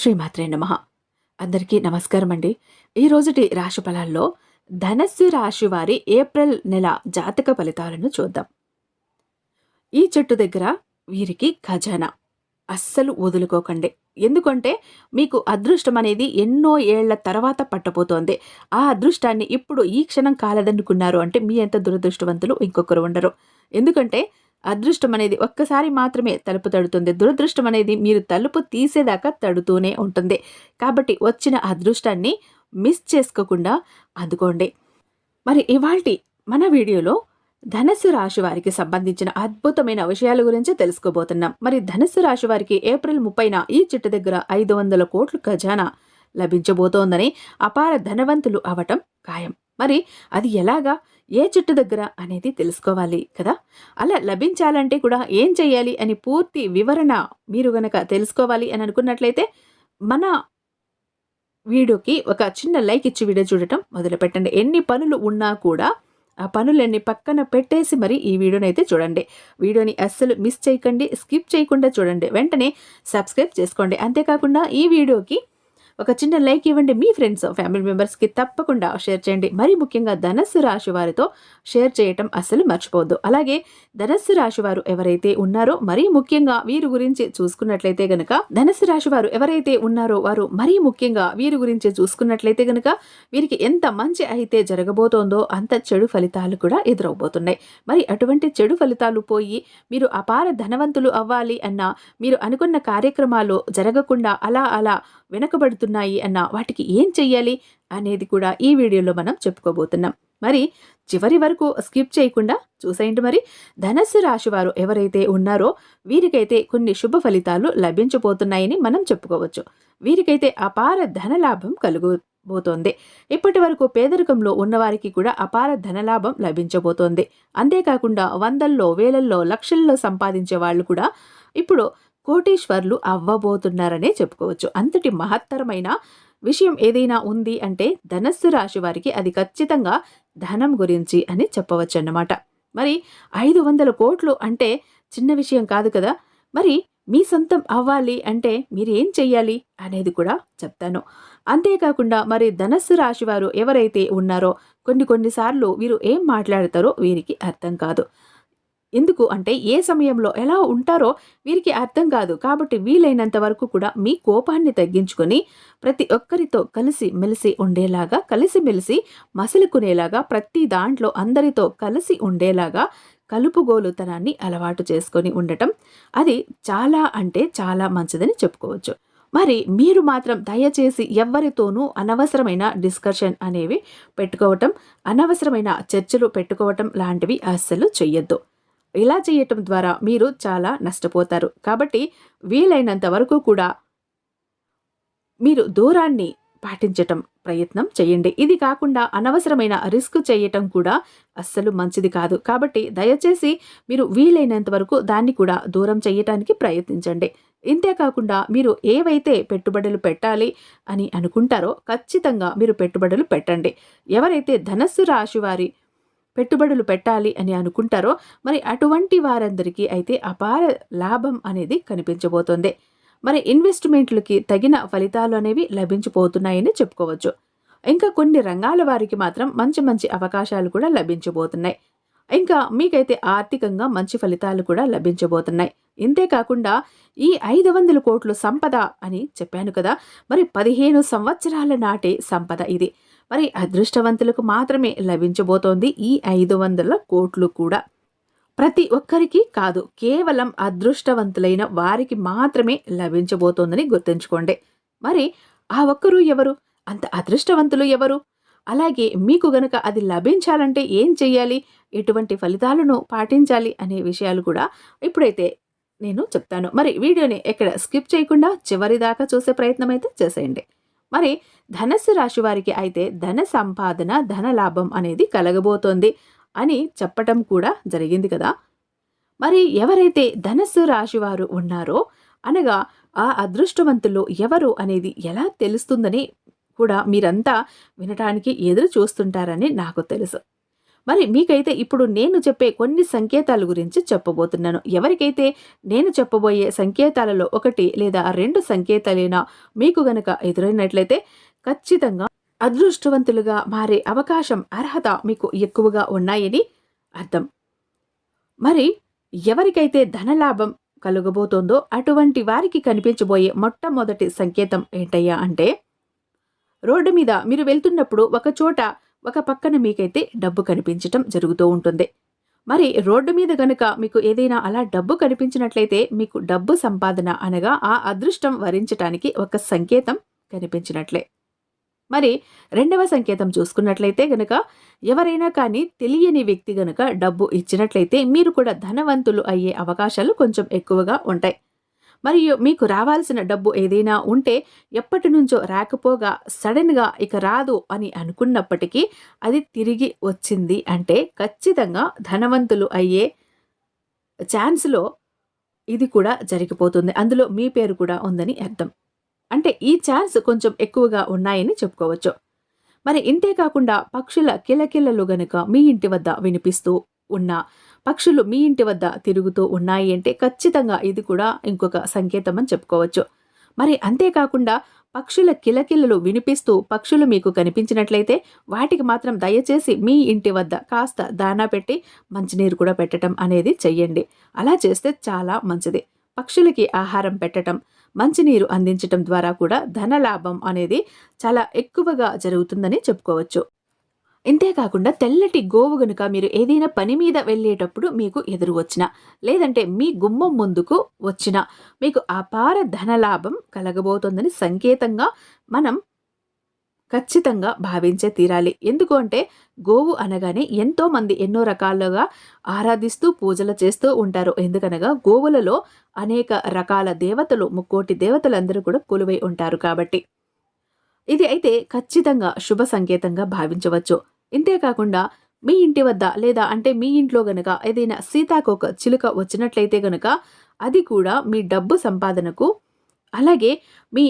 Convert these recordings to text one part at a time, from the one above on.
శ్రీమాత్రే నమ. అందరికీ నమస్కారం అండి ఈ రోజుటి రాశి ఫలాల్లో ధనస్సు రాశి వారి ఏప్రిల్ నెల జాతక ఫలితాలను చూద్దాం. ఈ చెట్టు దగ్గర వీరికి ఖజానా. అస్సలు వదులుకోకండి. ఎందుకంటే మీకు అదృష్టం అనేది ఎన్నో ఏళ్ళ తర్వాత పట్టబోతోంది. ఆ అదృష్టాన్ని ఇప్పుడు ఈ క్షణం కాలదనుకున్నారు అంటే మీ ఎంత దురదృష్టవంతులు ఇంకొకరు ఉండరు. ఎందుకంటే అదృష్టం అనేది ఒక్కసారి మాత్రమే తలుపు తడుతుంది. దురదృష్టం అనేది మీరు తలుపు తీసేదాకా తడుతూనే ఉంటుంది. కాబట్టి వచ్చిన అదృష్టాన్ని మిస్ చేసుకోకుండా అందుకోండి. మరి ఇవాల్టి మన వీడియోలో ధనస్సు రాశి వారికి సంబంధించిన అద్భుతమైన విషయాల గురించి తెలుసుకోబోతున్నాం. మరి ధనస్సు రాశి వారికి ఏప్రిల్ ముప్పైన ఈ చిట్టు దగ్గర ఐదు వందల కోట్ల ఖజానా లభించబోతోందని అపార ధనవంతులు అవటం ఖాయం. మరి అది ఎలాగా ఏ చెట్టు దగ్గర అనేది తెలుసుకోవాలి కదా? అలా లభించాలంటే కూడా ఏం చేయాలి అని పూర్తి వివరణ మీరు గనక తెలుసుకోవాలి అని అనుకున్నట్లయితే మన వీడియోకి ఒక చిన్న లైక్ ఇచ్చి వీడియో చూడటం మొదలుపెట్టండి. ఎన్ని పనులు ఉన్నా కూడా ఆ పనులన్నీ పక్కన పెట్టేసి మరి ఈ వీడియోని అయితే చూడండి. వీడియోని అస్సలు మిస్ చేయకండి స్కిప్ చేయకుండా చూడండి. వెంటనే సబ్స్క్రైబ్ చేసుకోండి. అంతేకాకుండా ఈ వీడియోకి ఒక చిన్న లైక్ ఇవ్వండి మీ ఫ్రెండ్స్ ఫ్యామిలీ మెంబర్స్కి తప్పకుండా షేర్ చేయండి. మరి ముఖ్యంగా ధనస్సు రాశి వారితో షేర్ చేయటం అస్సలు మర్చిపోవద్దు. అలాగే ధనస్సు రాశి వారు ఎవరైతే ఉన్నారో మరీ ముఖ్యంగా వీరి గురించి చూసుకున్నట్లయితే గనక ధనస్సు రాశి వారు ఎవరైతే ఉన్నారో వారు మరీ ముఖ్యంగా వీరి గురించి చూసుకున్నట్లయితే గనక వీరికి ఎంత మంచి అయితే జరగబోతోందో అంత చెడు ఫలితాలు కూడా ఎదురవబోతున్నాయి. మరి అటువంటి చెడు ఫలితాలు పోయి మీరు అపార ధనవంతులు అవ్వాలి అన్న మీరు అనుకున్న కార్యక్రమాలు జరగకుండా అలా అలా వెనకబడుతున్నాయి అన్న వాటికి ఏం చెయ్యాలి అనేది కూడా ఈ వీడియోలో మనం చెప్పుకోబోతున్నాం. మరి చివరి వరకు స్కిప్ చేయకుండా చూసేయండి మరి. ధనస్సు రాశి వారు ఎవరైతే ఉన్నారో వీరికైతే కొన్ని శుభ ఫలితాలు లభించబోతున్నాయని మనం చెప్పుకోవచ్చు. వీరికైతే అపార ధనలాభం కలుగుబోతోంది. ఇప్పటి వరకు పేదరికంలో ఉన్నవారికి కూడా అపార ధనలాభం లభించబోతోంది. అంతేకాకుండా వందల్లో వేలల్లో లక్షల్లో సంపాదించే వాళ్ళు కూడా ఇప్పుడు కోటీశ్వర్లు అవ్వబోతున్నారనే చెప్పుకోవచ్చు. అంతటి మహత్తరమైన విషయం ఏదైనా ఉంది అంటే ధనస్సు రాశి వారికి అది ఖచ్చితంగా ధనం గురించి అని చెప్పవచ్చు అన్నమాట మరి ఐదు వందల కోట్లు అంటే చిన్న విషయం కాదు కదా? మరి మీ సొంతం అవ్వాలి అంటే మీరు ఏం చెయ్యాలి అనేది కూడా చెప్తాను. అంతేకాకుండా మరి ధనస్సు రాశి వారు ఎవరైతే ఉన్నారో కొన్ని కొన్నిసార్లు వీరు ఏం మాట్లాడతారో వీరికి అర్థం కాదు. ఎందుకు అంటే ఏ సమయంలో ఎలా ఉంటారో వీరికి అర్థం కాదు. కాబట్టి వీలైనంత వరకు కూడా మీ కోపాన్ని తగ్గించుకొని ప్రతి ఒక్కరితో కలిసి మెలిసి ఉండేలాగా కలిసిమెలిసి మసలుకునేలాగా ప్రతి దాంట్లో అందరితో కలిసి ఉండేలాగా కలుపుగోలుతనాన్ని అలవాటు చేసుకొని ఉండటం అది చాలా అంటే చాలా మంచిదని చెప్పుకోవచ్చు. మరి మీరు మాత్రం దయచేసి ఎవరితోనూ అనవసరమైన డిస్కషన్ అనేవి పెట్టుకోవటం అనవసరమైన చర్చలు పెట్టుకోవటం లాంటివి అస్సలు చెయ్యొద్దు. ఇలా చేయటం ద్వారా మీరు చాలా నష్టపోతారు. కాబట్టి వీలైనంత వరకు కూడా మీరు దూరాన్ని పాటించటం ప్రయత్నం చేయండి. ఇది కాకుండా అనవసరమైన రిస్క్ చేయటం కూడా అస్సలు మంచిది కాదు. కాబట్టి దయచేసి మీరు వీలైనంత వరకు దాన్ని కూడా దూరం చేయటానికి ప్రయత్నించండి. ఇంతేకాకుండా మీరు ఏవైతే పెట్టుబడులు పెట్టాలి అని అనుకుంటారో ఖచ్చితంగా మీరు పెట్టుబడులు పెట్టండి. ఎవరైతే ధనస్సు రాశి వారి పెట్టుబడులు పెట్టాలి అని అనుకుంటారో మరి అటువంటి వారందరికీ అయితే అపార లాభం అనేది కనిపించబోతోంది. మరి ఇన్వెస్ట్మెంట్లకి తగిన ఫలితాలు అనేవి లభించిపోతున్నాయని చెప్పుకోవచ్చు. ఇంకా కొన్ని రంగాల వారికి మాత్రం మంచి మంచి అవకాశాలు కూడా లభించబోతున్నాయి. ఇంకా మీకైతే ఆర్థికంగా మంచి ఫలితాలు కూడా లభించబోతున్నాయి. ఇంతేకాకుండా ఈ ఐదు వందల కోట్లు సంపద అని చెప్పాను కదా మరి పదిహేను సంవత్సరాల నాటి సంపద ఇది. మరి అదృష్టవంతులకు మాత్రమే లభించబోతోంది ఈ ఐదు వందల కోట్లు కూడా. ప్రతి ఒక్కరికి కాదు కేవలం అదృష్టవంతులైన వారికి మాత్రమే లభించబోతోందని గుర్తుంచుకోండి. మరి ఆ ఒక్కరు ఎవరు? అంత అదృష్టవంతులు ఎవరు? అలాగే మీకు గనక అది లభించాలంటే ఏం చెయ్యాలి? ఎటువంటి ఫలితాలను పాటించాలి అనే విషయాలు కూడా ఇప్పుడైతే నేను చెప్తాను. మరి వీడియోని ఎక్కడ స్కిప్ చేయకుండా చివరి దాకా చూసే ప్రయత్నం అయితే చేసేయండి. మరి ధనస్సు రాశి వారికి అయితే ధన సంపాదన ధన లాభం అనేది కలగబోతోంది అని చెప్పటం కూడా జరిగింది కదా. మరి ఎవరైతే ధనస్సు రాశి వారు ఉన్నారో అనగా ఆ అదృష్టవంతులు ఎవరు అనేది ఎలా తెలుస్తుందని కూడా మీరంతా వినటానికి ఎదురు చూస్తుంటారని నాకు తెలుసు. మరి మీకైతే ఇప్పుడు నేను చెప్పే కొన్ని సంకేతాల గురించి చెప్పబోతున్నాను. ఎవరికైతే నేను చెప్పబోయే సంకేతాలలో ఒకటి లేదా రెండు సంకేతాలైనా మీకు గనక ఎదురైనట్లయితే ఖచ్చితంగా అదృష్టవంతులుగా మారే అవకాశం అర్హత మీకు ఎక్కువగా ఉన్నాయని అర్థం. మరి ఎవరికైతే ధనలాభం కలుగబోతోందో అటువంటి వారికి కనిపించబోయే మొట్టమొదటి సంకేతం ఏంటయ్యా అంటే రోడ్డు మీద మీరు వెళ్తున్నప్పుడు ఒక చోట ఒక పక్కన మీకైతే డబ్బు కనిపించటం జరుగుతూ ఉంటుంది. మరి రోడ్డు మీద గనుక మీకు ఏదైనా అలా డబ్బు కనిపించినట్లయితే మీకు డబ్బు సంపాదన అనగా ఆ అదృష్టం వరించటానికి ఒక సంకేతం కనిపించినట్లే. మరి రెండవ సంకేతం చూసుకున్నట్లయితే గనక ఎవరైనా కానీ తెలియని వ్యక్తి గనక డబ్బు ఇచ్చినట్లయితే మీరు కూడా ధనవంతులు అయ్యే అవకాశాలు కొంచెం ఎక్కువగా ఉంటాయి. మరియు మీకు రావాల్సిన డబ్బు ఏదైనా ఉంటే ఎప్పటి నుంచో రాకపోగా సడన్గా ఇక రాదు అని అనుకున్నప్పటికీ అది తిరిగి వచ్చింది అంటే ఖచ్చితంగా ధనవంతులు అయ్యే ఛాన్స్లో ఇది కూడా జరిగిపోతుంది. అందులో మీ పేరు కూడా ఉందని అర్థం. అంటే ఈ ఛాన్స్ కొంచెం ఎక్కువగా ఉన్నాయని చెప్పుకోవచ్చు. మరి ఇంతే కాకుండా పక్షుల కిలకిలలు గనుక మీ ఇంటి వద్ద వినిపిస్తూ ఉన్న. పక్షులు మీ ఇంటి వద్ద తిరుగుతూ ఉన్నాయి అంటే ఖచ్చితంగా ఇది కూడా ఇంకొక సంకేతం అని చెప్పుకోవచ్చు. మరి అంతేకాకుండా పక్షుల కిలకిలలు వినిపిస్తూ పక్షులు మీకు కనిపించినట్లయితే వాటికి మాత్రం దయచేసి మీ ఇంటి వద్ద కాస్త దానా పెట్టి మంచినీరు కూడా పెట్టడం అనేది చెయ్యండి. అలా చేస్తే చాలా మంచిది. పక్షులకి ఆహారం పెట్టడం మంచినీరు అందించటం ద్వారా కూడా ధన లాభం అనేది చాలా ఎక్కువగా జరుగుతుందని చెప్పుకోవచ్చు. ఇంతేకాకుండా తెల్లటి గోవు గనుక మీరు ఏదైనా పని మీద వెళ్ళేటప్పుడు మీకు ఎదురు వచ్చిన లేదంటే మీ గుమ్మం ముందుకు వచ్చిన మీకు అపార ధనలాభం కలగబోతోందని సంకేతంగా మనం ఖచ్చితంగా భావించే తీరాలి. ఎందుకు అంటే గోవు అనగానే ఎంతో మంది ఎన్నో రకాలుగా ఆరాధిస్తూ పూజలు చేస్తూ ఉంటారు. ఎందుకనగా గోవులలో అనేక రకాల దేవతలు ముక్కోటి దేవతలందరూ కూడా కొలువై ఉంటారు కాబట్టి. ఇది అయితే ఖచ్చితంగా శుభ సంకేతంగా భావించవచ్చు. ఇంతేకాకుండా మీ ఇంటి వద్ద లేదా అంటే మీ ఇంట్లో గనక ఏదైనా సీతాకోక చిలుక వచ్చినట్లయితే గనక అది కూడా మీ డబ్బు సంపాదనకు అలాగే మీ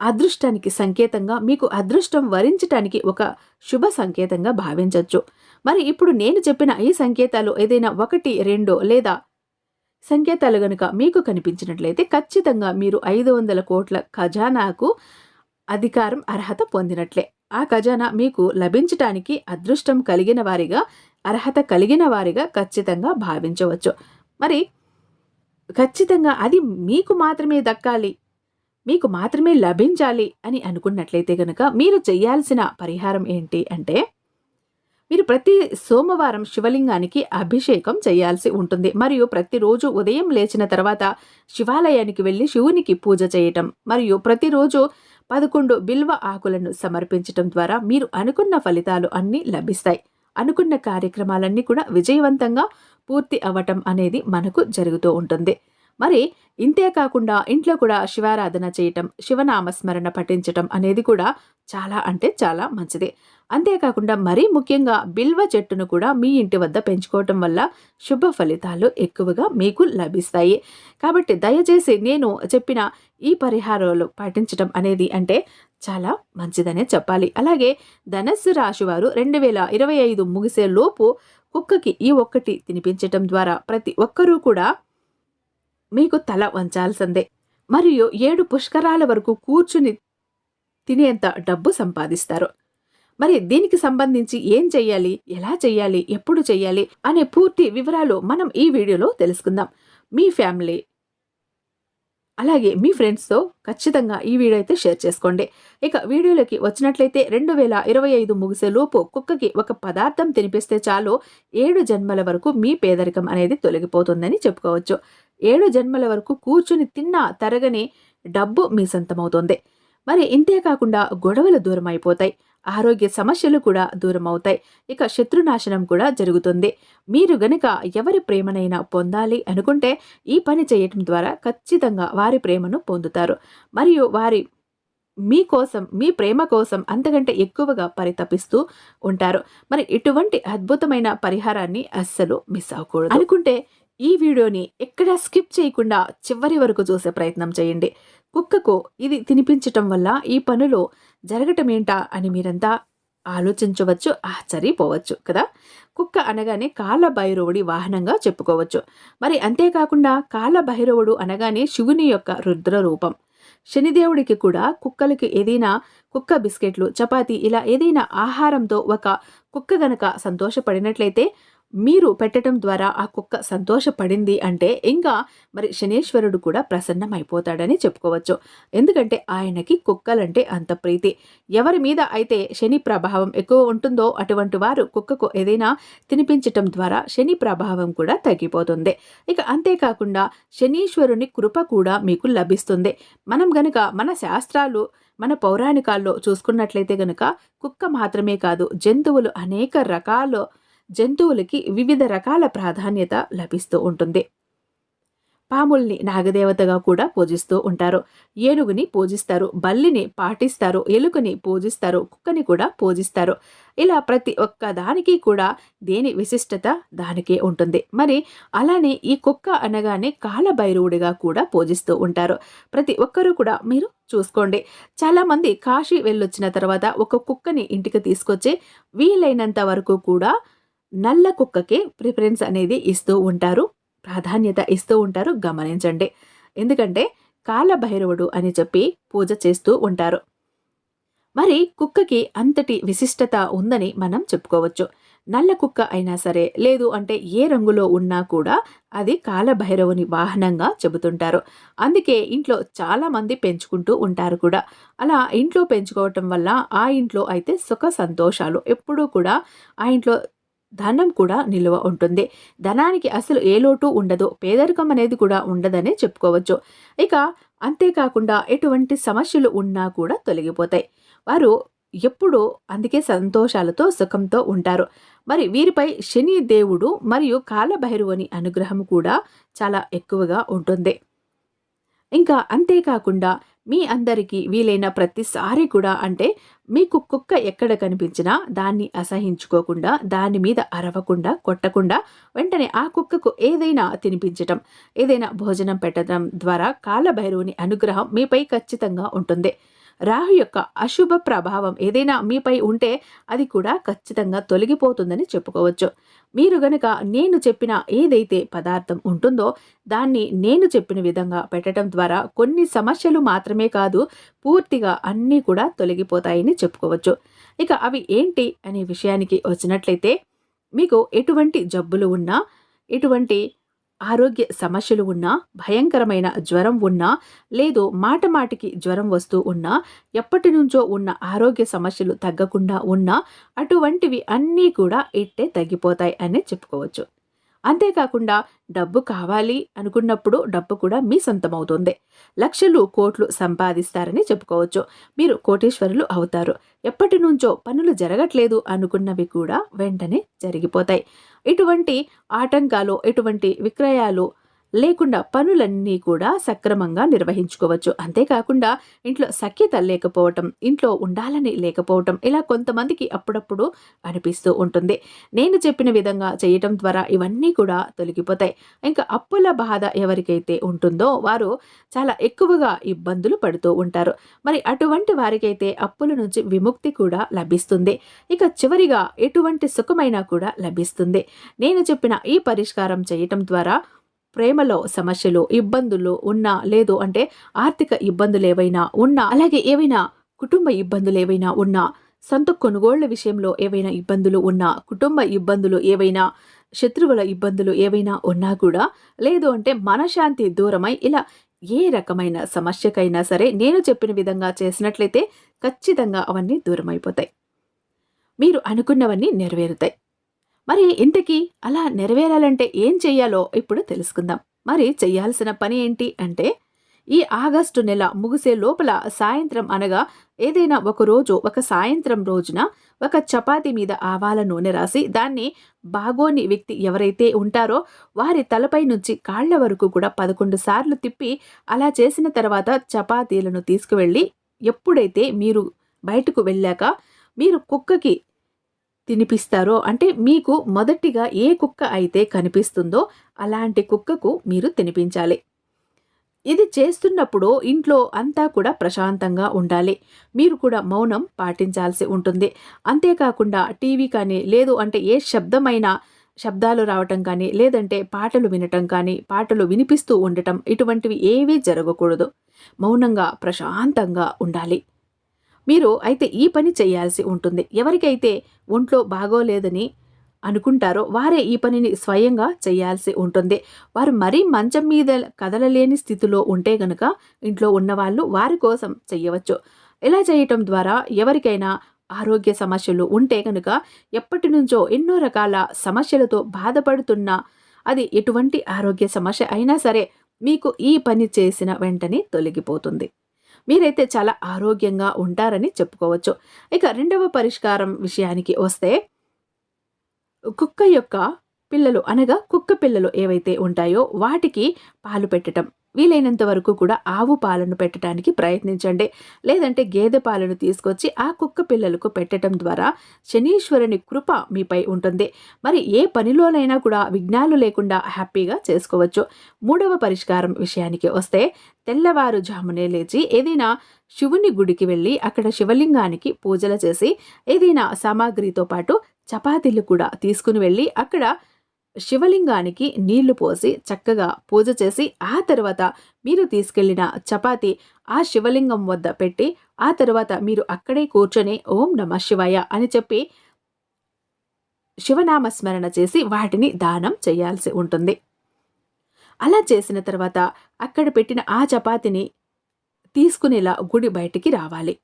అదృష్టానికి సంకేతంగా మీకు అదృష్టం వరించటానికి ఒక శుభ సంకేతంగా భావించవచ్చు. మరి ఇప్పుడు నేను చెప్పిన ఈ సంకేతాలు ఏదైనా ఒకటి రెండో లేదా సంకేతాలు గనుక మీకు కనిపించినట్లయితే ఖచ్చితంగా మీరు ఐదు వందల కోట్ల ఖజానాకు అధికారం అర్హత పొందినట్లే. ఆ ఖజానా మీకు లభించటానికి అదృష్టం కలిగిన వారిగా అర్హత కలిగిన వారిగా ఖచ్చితంగా భావించవచ్చు. మరి ఖచ్చితంగా అది మీకు మాత్రమే దక్కాలి మీకు మాత్రమే లభించాలి అని అనుకున్నట్లయితే కనుక మీరు చేయాల్సిన పరిహారం ఏంటి అంటే మీరు ప్రతి సోమవారం శివలింగానికి అభిషేకం చేయాల్సి ఉంటుంది. మరియు ప్రతిరోజు ఉదయం లేచిన తర్వాత శివాలయానికి వెళ్ళి శివునికి పూజ చేయటం. మరియు ప్రతిరోజు పదకొండు బిల్వ ఆకులను సమర్పించటం ద్వారా మీరు అనుకున్న ఫలితాలు అన్నీ లభిస్తాయి. అనుకున్న కార్యక్రమాలన్నీ కూడా విజయవంతంగా పూర్తి అవ్వటం అనేది మనకు జరుగుతూ ఉంటుంది. మరి ఇంతే కాకుండా ఇంట్లో కూడా శివారాధన చేయటం శివనామస్మరణ పఠించటం అనేది కూడా చాలా అంటే చాలా మంచిది. అంతేకాకుండా మరీ ముఖ్యంగా బిల్వ చెట్టును కూడా మీ ఇంటి వద్ద పెంచుకోవటం వల్ల శుభ ఫలితాలు ఎక్కువగా మీకు లభిస్తాయి. కాబట్టి దయచేసి నేను చెప్పిన ఈ పరిహారాలు పాటించడం అనేది అంటే చాలా మంచిదనే చెప్పాలి. అలాగే ధనస్సు రాశి వారు రెండు వేల ఇరవై ఐదు ముగిసే లోపు కుక్కకి ఈ ఒక్కటి తినిపించటం ద్వారా ప్రతి ఒక్కరూ కూడా మీకు తల వంచాల్సిందే. మరియు ఏడు పుష్కరాల వరకు కూర్చుని తినేంత డబ్బు సంపాదిస్తారు. మరి దీనికి సంబంధించి ఏం చెయ్యాలి? ఎలా చెయ్యాలి? ఎప్పుడు చెయ్యాలి? అనే పూర్తి వివరాలు మనం ఈ వీడియోలో తెలుసుకుందాం. మీ ఫ్యామిలీ అలాగే మీ ఫ్రెండ్స్తో ఖచ్చితంగా ఈ వీడియో అయితే షేర్ చేసుకోండి. ఇక వీడియోలోకి వచ్చినట్లయితే రెండు వేల ఇరవై ఐదు ముగిసే లోపు కుక్కకి ఒక పదార్థం తినిపిస్తే చాలు ఏడు జన్మల వరకు మీ పేదరికం అనేది తొలగిపోతుందని చెప్పుకోవచ్చు. ఏడు జన్మల వరకు కూర్చుని తిన్నా తరగని డబ్బు మీ సొంతమవుతుంది. మరి ఇంతే కాకుండా గొడవలు దూరం అయిపోతాయి ఆరోగ్య సమస్యలు కూడా దూరం అవుతాయి ఇక శత్రునాశనం కూడా జరుగుతుంది. మీరు గనుక ఎవరి ప్రేమనైనా పొందాలి అనుకుంటే ఈ పని చేయటం ద్వారా ఖచ్చితంగా వారి ప్రేమను పొందుతారు. మరియు వారి మీకోసం మీ ప్రేమ కోసం అంతకంటే ఎక్కువగా పరితపిస్తూ ఉంటారు. మరి ఇటువంటి అద్భుతమైన పరిహారాన్ని అస్సలు మిస్ అవ్వకూడదు. అనుకుంటే ఈ వీడియోని ఎక్కడా స్కిప్ చేయకుండా చివరి వరకు చూసే ప్రయత్నం చేయండి. కుక్కకు ఇది తినిపించటం వల్ల ఈ పనులు ఏంటా అని మీరంతా ఆలోచించవచ్చు ఆశ్చర్యపోవచ్చు కదా? కుక్క అనగానే కాలభైరవుడి వాహనంగా చెప్పుకోవచ్చు. మరి అంతేకాకుండా కాలభైరవుడు అనగానే శివుని యొక్క రుద్ర రూపం శనిదేవుడికి కూడా కుక్కలకి ఏదైనా కుక్క బిస్కెట్లు చపాతీ ఇలా ఏదైనా ఆహారంతో ఒక కుక్క గనక సంతోషపడినట్లయితే మీరు పెట్టడం ద్వారా ఆ కుక్క సంతోషపడింది అంటే ఇంకా మరి శనేశ్వరుడు కూడా ప్రసన్నమైపోతాడని చెప్పుకోవచ్చు. ఎందుకంటే ఆయనకి కుక్కలంటే అంత ప్రీతి. ఎవరి మీద అయితే శని ప్రభావం ఎక్కువ ఉంటుందో అటువంటి వారు కుక్కకు ఏదైనా తినిపించటం ద్వారా శని ప్రభావం కూడా తగ్గిపోతుంది. ఇక అంతేకాకుండా శనీశ్వరుని కృప కూడా మీకు లభిస్తుంది. మనం గనుక మన శాస్త్రాలు మన పౌరాణికాల్లో చూసుకున్నట్లయితే గనుక కుక్క మాత్రమే కాదు జంతువులు అనేక రకాల జంతువులకి వివిధ రకాల ప్రాధాన్యత లభిస్తూ ఉంటుంది. పాముల్ని నాగదేవతగా కూడా పూజిస్తూ ఉంటారు. ఏనుగుని పూజిస్తారు బల్లిని పాటిస్తారు ఎలుకని పూజిస్తారు కుక్కని కూడా పూజిస్తారు. ఇలా ప్రతి ఒక్క దానికి కూడా దేని విశిష్టత దానికే ఉంటుంది. మరి అలానే ఈ కుక్క అనగానే కాలభైరవుడిగా కూడా పూజిస్తూ ఉంటారు. ప్రతి ఒక్కరూ కూడా మీరు చూసుకోండి. చాలామంది కాశీ వెళ్ళొచ్చిన తర్వాత ఒక కుక్కని ఇంటికి తీసుకొచ్చి వీలైనంత వరకు కూడా నల్ల కుక్కకే ప్రిఫరెన్స్ అనేది ఇస్తూ ఉంటారు ప్రాధాన్యత ఇస్తూ ఉంటారు గమనించండి. ఎందుకంటే కాలభైరవుడు అని చెప్పి పూజ చేస్తూ ఉంటారు. మరి కుక్కకి అంతటి విశిష్టత ఉందని మనం చెప్పుకోవచ్చు. నల్ల కుక్క అయినా సరే లేదు అంటే ఏ రంగులో ఉన్నా కూడా అది కాలభైరవుని వాహనంగా చెబుతుంటారు. అందుకే ఇంట్లో చాలామంది పెంచుకుంటూ ఉంటారు కూడా. అలా ఇంట్లో పెంచుకోవటం వల్ల ఆ ఇంట్లో అయితే సుఖ సంతోషాలు ఎప్పుడూ కూడా ఆ ఇంట్లో ధనం కూడా నిల్వ ఉంటుంది. ధనానికి అసలు ఏ లోటు ఉండదు. పేదరికం అనేది కూడా ఉండదనే చెప్పుకోవచ్చు. ఇక అంతేకాకుండా ఎటువంటి సమస్యలు ఉన్నా కూడా తొలగిపోతాయి. వారు ఎప్పుడూ అందుకే సంతోషాలతో సుఖంతో ఉంటారు. మరి వీరిపై శని దేవుడు మరియు కాలభైరవుని అనుగ్రహం కూడా చాలా ఎక్కువగా ఉంటుంది. ఇంకా అంతేకాకుండా మీ అందరికీ వీలైన ప్రతిసారి కూడా అంటే మీకు కుక్క ఎక్కడ కనిపించినా దాన్ని అసహించుకోకుండా దాని మీద అరవకుండా కొట్టకుండా వెంటనే ఆ కుక్కకు ఏదైనా తినిపించటం ఏదైనా భోజనం పెట్టడం ద్వారా కాలభైరవుని అనుగ్రహం మీపై ఖచ్చితంగా ఉంటుంది. రాహు యొక్క అశుభ ప్రభావం ఏదైనా మీపై ఉంటే అది కూడా ఖచ్చితంగా తొలగిపోతుందని చెప్పుకోవచ్చు. మీరు గనక నేను చెప్పిన ఏదైతే పదార్థం ఉంటుందో దాన్ని నేను చెప్పిన విధంగా పెట్టడం ద్వారా కొన్ని సమస్యలు మాత్రమే కాదు పూర్తిగా అన్నీ కూడా తొలగిపోతాయని చెప్పుకోవచ్చు. ఇక అవి ఏంటి అనే విషయానికి వచ్చినట్లయితే మీకు ఎటువంటి జబ్బులు ఉన్నా ఎటువంటి ఆరోగ్య సమస్యలు ఉన్నా భయంకరమైన జ్వరం ఉన్నా లేదు మాట మాటికి జ్వరం వస్తూ ఉన్నా ఎప్పటి నుంచో ఉన్న ఆరోగ్య సమస్యలు తగ్గకుండా ఉన్నా అటువంటివి అన్నీ కూడా ఇట్టే తగ్గిపోతాయి అనే చెప్పుకోవచ్చు. అంతేకాకుండా డబ్బు కావాలి అనుకున్నప్పుడు డబ్బు కూడా మీ సొంతమవుతుంది. లక్షలు కోట్లు సంపాదిస్తారని చెప్పుకోవచ్చు. మీరు కోటేశ్వరులు అవుతారు. ఎప్పటి నుంచో పనులు జరగట్లేదు అనుకున్నవి కూడా వెంటనే జరిగిపోతాయి. ఇటువంటి ఆటంకాలు ఇటువంటి విక్రయాలు లేకుండా పనులన్నీ కూడా సక్రమంగా నిర్వహించుకోవచ్చు. అంతేకాకుండా ఇంట్లో సఖ్యత లేకపోవటం ఇంట్లో ఉండాలని లేకపోవటం ఇలా కొంతమందికి అప్పుడప్పుడు అనిపిస్తూ ఉంటుంది. నేను చెప్పిన విధంగా చేయటం ద్వారా ఇవన్నీ కూడా తొలగిపోతాయి. ఇంకా అప్పుల బాధ ఎవరికైతే ఉంటుందో వారు చాలా ఎక్కువగా ఇబ్బందులు పడుతూ ఉంటారు. మరి అటువంటి వారికైతే అప్పుల నుంచి విముక్తి కూడా లభిస్తుంది. ఇక చివరిగా ఎటువంటి సుఖమైనా కూడా లభిస్తుంది. నేను చెప్పిన ఈ పరిష్కారం చేయటం ద్వారా ప్రేమలో సమస్యలు ఇబ్బందులు ఉన్నా లేదు అంటే ఆర్థిక ఇబ్బందులు ఏవైనా ఉన్నా అలాగే ఏవైనా కుటుంబ ఇబ్బందులు ఏవైనా ఉన్నా సొంత కొనుగోళ్ళ విషయంలో ఏవైనా ఇబ్బందులు ఉన్నా కుటుంబ ఇబ్బందులు ఏవైనా శత్రువుల ఇబ్బందులు ఏవైనా ఉన్నా కూడా లేదు అంటే మనశాంతి దూరమై ఇలా ఏ రకమైన సమస్యకైనా సరే నేను చెప్పిన విధంగా చేసినట్లయితే ఖచ్చితంగా అవన్నీ దూరమైపోతాయి. మీరు అనుకున్నవన్నీ నెరవేరుతాయి. మరి ఇంతకీ అలా నెరవేరాలంటే ఏం చెయ్యాలో ఇప్పుడు తెలుసుకుందాం. మరి చెయ్యాల్సిన పని ఏంటి అంటే ఈ ఆగస్టు నెల ముగిసే లోపల సాయంత్రం అనగా ఏదైనా ఒక రోజు ఒక సాయంత్రం రోజున ఒక చపాతి మీద ఆవాల నూనె రాసి దాన్ని బాగోని వ్యక్తి ఎవరైతే ఉంటారో వారి తలపై నుంచి కాళ్ళ వరకు కూడా పదకొండు సార్లు తిప్పి అలా చేసిన తర్వాత చపాతీలను తీసుకువెళ్ళి ఎప్పుడైతే మీరు బయటకు వెళ్ళాక మీరు కుక్కకి తినిపిస్తారో అంటే మీకు మొదటిగా ఏ కుక్క అయితే కనిపిస్తుందో అలాంటి కుక్కకు మీరు తినిపించాలి. ఇది చేస్తున్నప్పుడు ఇంట్లో అంతా కూడా ప్రశాంతంగా ఉండాలి. మీరు కూడా మౌనం పాటించాల్సి ఉంటుంది. అంతేకాకుండా టీవీ కానీ లేదు అంటే ఏ శబ్దమైనా శబ్దాలు రావటం కానీ లేదంటే పాటలు వినటం కానీ పాటలు వినిపిస్తూ ఉండటం ఇటువంటివి ఏవీ జరగకూడదు. మౌనంగా ప్రశాంతంగా ఉండాలి. మీరు అయితే ఈ పని చేయాల్సి ఉంటుంది. ఎవరికైతే ఒంట్లో బాగోలేదని అనుకుంటారో వారే ఈ పనిని స్వయంగా చేయాల్సి ఉంటుంది. వారు మరీ మంచం మీద కదలలేని స్థితిలో ఉంటే గనుక ఇంట్లో ఉన్నవాళ్ళు వారి కోసం చెయ్యవచ్చు. ఇలా చేయటం ద్వారా ఎవరికైనా ఆరోగ్య సమస్యలు ఉంటే కనుక ఎప్పటి నుంచో ఎన్నో రకాల సమస్యలతో బాధపడుతున్న అది ఎటువంటి ఆరోగ్య సమస్య అయినా సరే మీకు ఈ పని చేసిన వెంటనే తొలగిపోతుంది. మీరైతే చాలా ఆరోగ్యంగా ఉంటారని చెప్పుకోవచ్చు. ఇక రెండవ పరిష్కారం విషయానికి వస్తే కుక్క యొక్క పిల్లలు అనగా కుక్క పిల్లలు ఏవైతే ఉంటాయో వాటికి పాలు పెట్టడం వీలైనంత వరకు కూడా ఆవు పాలను పెట్టడానికి ప్రయత్నించండి. లేదంటే గేదె పాలను తీసుకొచ్చి ఆ కుక్క పిల్లలకు పెట్టడం ద్వారా శనీశ్వరుని కృప మీపై ఉంటుంది. మరి ఏ పనిలోనైనా కూడా విఘ్నాలు లేకుండా హ్యాపీగా చేసుకోవచ్చు. మూడవ పరిష్కారం విషయానికి వస్తే తెల్లవారుజామునే లేచి ఏదైనా శివుని గుడికి వెళ్ళి అక్కడ శివలింగానికి పూజలు చేసి ఏదైనా సామాగ్రితో పాటు చపాతీలు కూడా తీసుకుని వెళ్ళి అక్కడ శివలింగానికి నీళ్ళు పోసి చక్కగా పూజ చేసి ఆ తర్వాత మీరు తీసుకెళ్ళిన చపాతి ఆ శివలింగం వద్ద పెట్టి ఆ తర్వాత మీరు అక్కడే కూర్చొని ఓం నమ శివాయ అని చెప్పి శివనామస్మరణ చేసి వాటిని దానం చేయాల్సి ఉంటుంది. అలా చేసిన తర్వాత అక్కడ పెట్టిన ఆ చపాతిని తీసుకునేలా గుడి బయటికి రావాలి.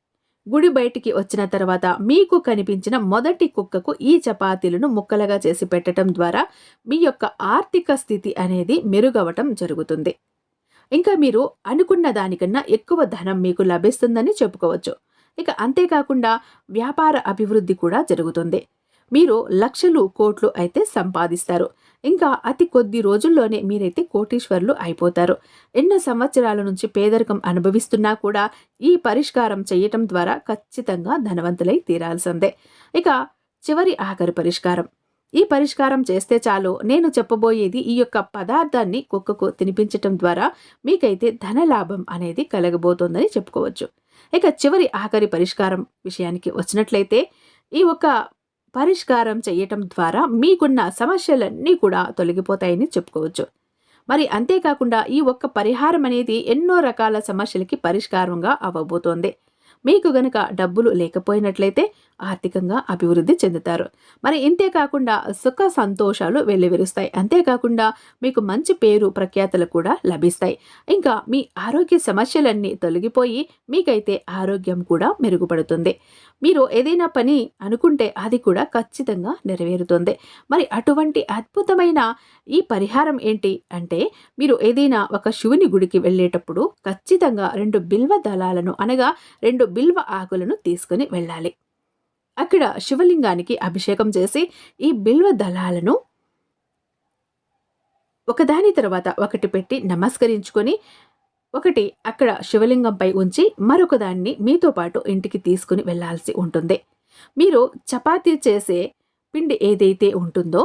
గుడి బయటికి వచ్చిన తర్వాత మీకు కనిపించిన మొదటి కుక్కకు ఈ చపాతీలను ముక్కలుగా చేసి పెట్టడం ద్వారా మీ యొక్క ఆర్థిక స్థితి అనేది మెరుగవటం జరుగుతుంది. ఇంకా మీరు అనుకున్న దానికన్నా ఎక్కువ ధనం మీకు లభిస్తుందని చెప్పుకోవచ్చు. ఇక అంతేకాకుండా వ్యాపార అభివృద్ధి కూడా జరుగుతుంది. మీరు లక్షలు కోట్లు అయితే సంపాదిస్తారు. ఇంకా అతి కొద్ది రోజుల్లోనే మీరైతే కోటీశ్వర్లు అయిపోతారు. ఎన్నో సంవత్సరాల నుంచి పేదరికం అనుభవిస్తున్నా కూడా ఈ పరిష్కారం చేయటం ద్వారా ఖచ్చితంగా ధనవంతులై తీరాల్సిందే. ఇక చివరి ఆఖరి పరిష్కారం. ఈ పరిష్కారం చేస్తే చాలు. నేను చెప్పబోయేది ఈ యొక్క పదార్థాన్ని కుక్కకు తినిపించటం ద్వారా మీకైతే ధన లాభం అనేది కలగబోతోందని చెప్పుకోవచ్చు. ఇక చివరి ఆఖరి పరిష్కారం విషయానికి వచ్చినట్లయితే ఈ ఒక పరిష్కారం చేయటం ద్వారా మీకున్న సమస్యలన్నీ కూడా తొలగిపోతాయని చెప్పుకోవచ్చు. మరి అంతేకాకుండా ఈ ఒక్క పరిహారం అనేది ఎన్నో రకాల సమస్యలకి పరిష్కారంగా అవ్వబోతోంది. మీకు గనక డబ్బులు లేకపోయినట్లయితే ఆర్థికంగా అభివృద్ధి చెందుతారు. మరి ఇంతే కాకుండా సుఖ సంతోషాలు వెల్లివిరుస్తాయి. అంతేకాకుండా మీకు మంచి పేరు ప్రఖ్యాతలు కూడా లభిస్తాయి. ఇంకా మీ ఆరోగ్య సమస్యలన్నీ తొలగిపోయి మీకైతే ఆరోగ్యం కూడా మెరుగుపడుతుంది. మీరు ఏదైనా పని అనుకుంటే అది కూడా ఖచ్చితంగా నెరవేరుతుంది. మరి అటువంటి అద్భుతమైన ఈ పరిహారం ఏంటి అంటే మీరు ఏదైనా ఒక శివుని గుడికి వెళ్ళేటప్పుడు ఖచ్చితంగా రెండు బిల్వ దళాలను అనగా రెండు బిల్వ ఆకులను తీసుకుని వెళ్ళాలి. అక్కడ శివలింగానికి అభిషేకం చేసి ఈ బిల్వ దళాలను ఒకదాని తర్వాత ఒకటి పెట్టి నమస్కరించుకొని ఒకటి అక్కడ శివలింగంపై ఉంచి మరొక దాన్ని మీతో పాటు ఇంటికి తీసుకుని వెళ్ళాల్సి ఉంటుంది. మీరు చపాతీ చేసే పిండి ఏదైతే ఉంటుందో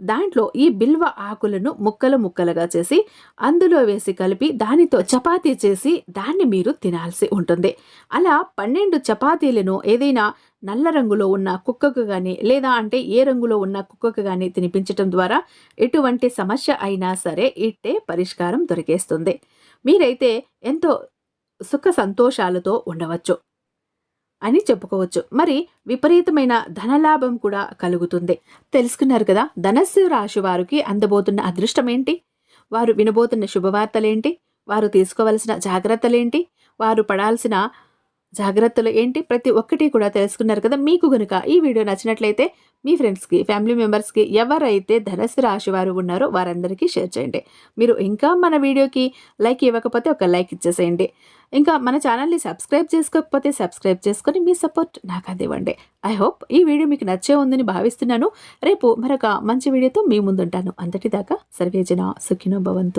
దాంట్లో ఈ బిల్వ ఆకులను ముక్కలు ముక్కలుగా చేసి అందులో వేసి కలిపి దానితో చపాతీ చేసి దాన్ని మీరు తినాల్సి ఉంటుంది. అలా పన్నెండు చపాతీలను ఏదైనా నల్ల రంగులో ఉన్న కుక్కకు కానీ లేదా అంటే ఏ రంగులో ఉన్న కుక్కకు కానీ తినిపించటం ద్వారా ఎటువంటి సమస్య అయినా సరే ఇట్టే పరిష్కారం దొరికేస్తుంది. మీరైతే ఎంతో సుఖ సంతోషాలతో ఉండవచ్చు అని చెప్పుకోవచ్చు. మరి విపరీతమైన ధనలాభం కూడా కలుగుతుంది. తెలుసుకున్నారు కదా ధనస్సు రాశి వారికి అందబోతున్న అదృష్టం ఏంటి? వారు వినబోతున్న శుభవార్తలేంటి? వారు తీసుకోవలసిన జాగ్రత్తలేంటి? వారు పడాల్సిన జాగ్రత్తలు ఏంటి? ప్రతి ఒక్కటి కూడా తెలుసుకున్నారు కదా? మీకు గనుక ఈ వీడియో నచ్చినట్లయితే మీ ఫ్రెండ్స్కి ఫ్యామిలీ మెంబర్స్కి ఎవరైతే ధనస్సు రాశి వారు ఉన్నారో వారందరికీ షేర్ చేయండి. మీరు ఇంకా మన వీడియోకి లైక్ ఇవ్వకపోతే ఒక లైక్ ఇచ్చేసేయండి. ఇంకా మన ఛానల్ని సబ్స్క్రైబ్ చేసుకోకపోతే సబ్స్క్రైబ్ చేసుకొని మీ సపోర్ట్ నాకు అందివ్వండి. ఐ హోప్ ఈ వీడియో మీకు నచ్చే ఉందని భావిస్తున్నాను. రేపు మరొక మంచి వీడియోతో మీ ముందుంటాను. అంతటిదాకా సర్వేజన సుఖినో భవంతు.